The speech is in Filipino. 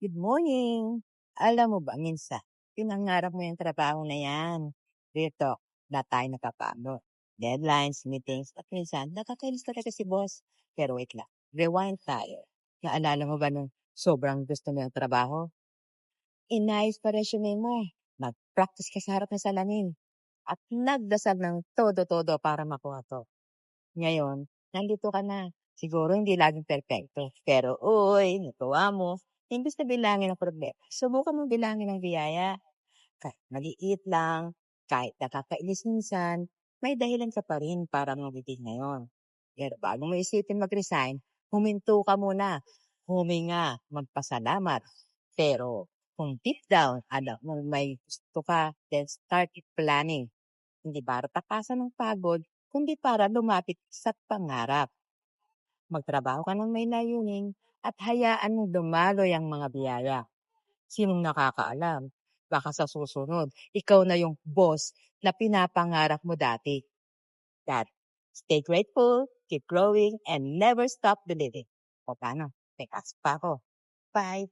Good morning! Alam mo ba minsan, pinangarap mo yung trabaho na yan. Talk, lahat tayo napapagod. Deadlines, meetings, at minsan, nakakainis talaga si boss. Pero wait lang, rewind tayo. Naalala mo ba nung sobrang gusto mo yung trabaho? Inayos pa resume mo. Nag-practice ka sa harap ng salamin. At nagdasal ng todo-todo para makuha to. Ngayon, nandito ka na. Siguro hindi laging perfecto. Pero uy, natuwa mo. Imbis na bilangin ang problema, subukan mo bilangin ang biyaya. Kahit maliit lang, kahit nakakainis minsan, may dahilan ka pa rin para mabitin ngayon. Pero bago mo isipin mag-resign, huminto ka muna. Huminga, magpasalamat. Pero kung deep down, alam mo may gusto ka, then start it planning. Hindi para takasan ng pagod, kundi para lumapit sa pangarap. Magtrabaho ka ng may layunin at hayaan mong dumaloy ang mga biyaya. Sinong nakakaalam? Baka sa susunod, ikaw na yung boss na pinapangarap mo dati. That, stay grateful, keep growing, and never stop believing. O paano? May pa ako. Bye!